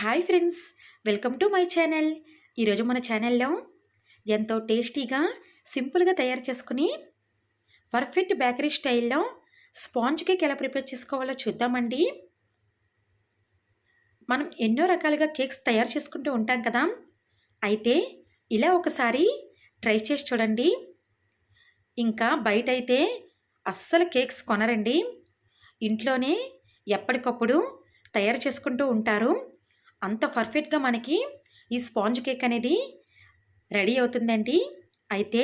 Hi friends welcome to my channel. ఈరోజు మన ఛానల్లో ఎంతో టేస్టీగా సింపుల్గా తయారు చేసుకుని పర్ఫెక్ట్ బేకరీ స్టైల్లో స్పాంజ్ కేక్ ఎలా ప్రిపేర్ చేసుకోవాలో చూద్దామండి. మనం ఎన్నో రకాలుగా కేక్స్ తయారు చేసుకుంటూ ఉంటాం కదా. అయితే ఇలా ఒకసారి ట్రై చేసి చూడండి. ఇంకా బయట అయితే అస్సలు కేక్స్ కొనరండి. ఇంట్లోనే ఎప్పటికప్పుడు తయారు చేసుకుంటూ ఉంటారు. అంత పర్ఫెక్ట్గా మనకి ఈ స్పాంజ్ కేక్ అనేది రెడీ అవుతుందండి. అయితే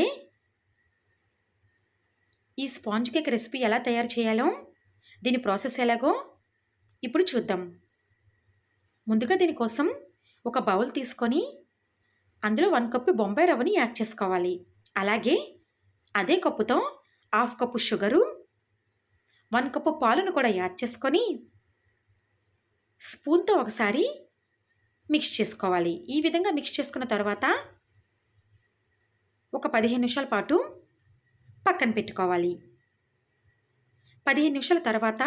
ఈ స్పాంజ్ కేక్ రెసిపీ ఎలా తయారు చేయాలో దీని ప్రాసెస్ ఎలాగో ఇప్పుడు చూద్దాం. ముందుగా దీనికోసం ఒక బౌల్ తీసుకొని అందులో వన్ కప్పు బొంబాయి రవ్వని యాడ్ చేసుకోవాలి. అలాగే అదే కప్పుతో half cup sugar one cup పాలను కూడా యాడ్ చేసుకొని స్పూన్తో ఒకసారి మిక్స్ చేసుకోవాలి. ఈ విధంగా మిక్స్ చేసుకున్న తర్వాత ఒక పదిహేను నిమిషాల పాటు పక్కన పెట్టుకోవాలి. పదిహేను నిమిషాల తర్వాత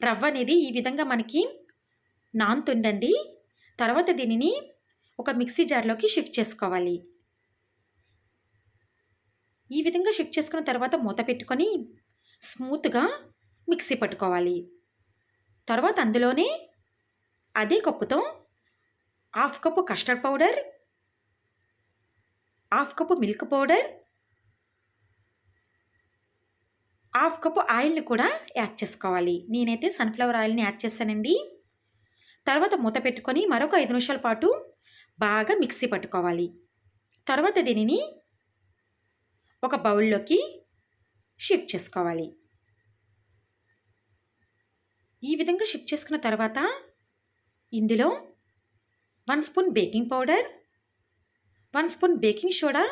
రవ్వ అనేది ఈ విధంగా మనకి నానుతుండండి తర్వాత దీనిని ఒక మిక్సీ జార్లోకి షిఫ్ట్ చేసుకోవాలి. ఈ విధంగా షిఫ్ట్ చేసుకున్న తర్వాత మూత పెట్టుకొని స్మూత్గా మిక్సీ పట్టుకోవాలి. తర్వాత అందులోనే అదే కప్పుతో half cup custard powder half cup milk powder half cup ఆయిల్ని కూడా యాడ్ చేసుకోవాలి. నేనైతే సన్ఫ్లవర్ ఆయిల్ని యాడ్ చేశానండి. తర్వాత మూత పెట్టుకొని మరొక ఐదు నిమిషాల పాటు బాగా మిక్సీ పట్టుకోవాలి. తర్వాత దీనిని ఒక బౌల్లోకి షిఫ్ట్ చేసుకోవాలి. ఈ విధంగా షిఫ్ట్ చేసుకున్న తర్వాత ఇందులో one spoon baking powder one spoon baking soda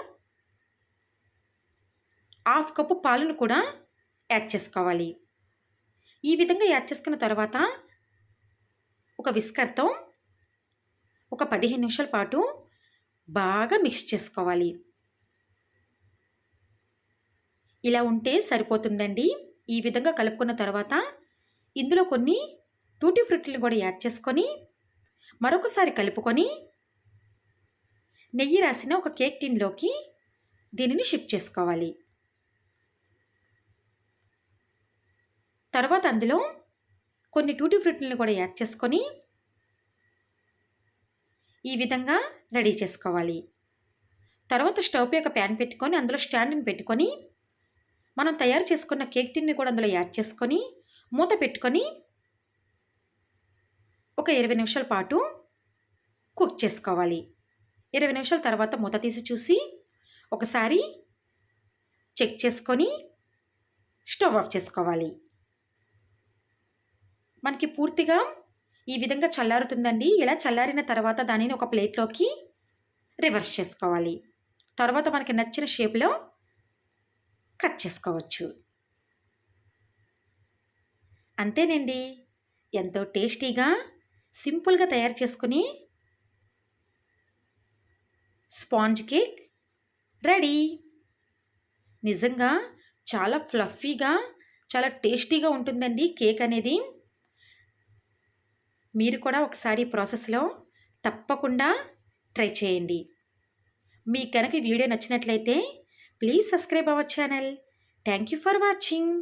half cup పాలను కూడా యాడ్ చేసుకోవాలి. ఈ విధంగా యాడ్ చేసుకున్న తర్వాత ఒక విస్కర్తో ఒక పదిహేను నిమిషాల పాటు బాగా మిక్స్ చేసుకోవాలి. ఇలా ఉంటే సరిపోతుందండి. ఈ విధంగా కలుపుకున్న తర్వాత ఇందులో కొన్ని టూటీ ఫ్రూట్ని కూడా యాడ్ చేసుకొని మరొకసారి కలుపుకొని నెయ్యి రాసిన ఒక కేక్ టిన్లోకి దీనిని షిఫ్ట్ చేసుకోవాలి. తర్వాత అందులో కొన్ని టూటీ ఫ్రూట్లను కూడా యాడ్ చేసుకొని ఈ విధంగా రెడీ చేసుకోవాలి. తర్వాత స్టవ్ పై ఒక ప్యాన్ పెట్టుకొని అందులో స్టాండ్ని పెట్టుకొని మనం తయారు చేసుకున్న కేక్ టిన్ని కూడా అందులో యాడ్ చేసుకొని మూత పెట్టుకొని ఒక ఇరవై నిమిషాల పాటు కుక్ చేసుకోవాలి. ఇరవై నిమిషాల తర్వాత మూత తీసి చూసి ఒకసారి చెక్ చేసుకొని స్టవ్ ఆఫ్ చేసుకోవాలి. మనకి పూర్తిగా ఈ విధంగా చల్లారుతుందండి. ఇలా చల్లారిన తర్వాత దానిని ఒక ప్లేట్లోకి రివర్స్ చేసుకోవాలి. తర్వాత మనకి నచ్చిన షేప్లో కట్ చేసుకోవచ్చు. అంతేనండి. ఎంతో టేస్టీగా సింపుల్గా తయారు చేసుకుని స్పాంజ్ కేక్ రెడీ. నిజంగా చాలా ఫ్లఫీగా చాలా టేస్టీగా ఉంటుందండి కేక్ అనేది. మీరు కూడా ఒకసారి ప్రాసెస్లో తప్పకుండా ట్రై చేయండి. మీకు కనుక వీడియో నచ్చినట్లయితే please subscribe our channel. Thank you for watching.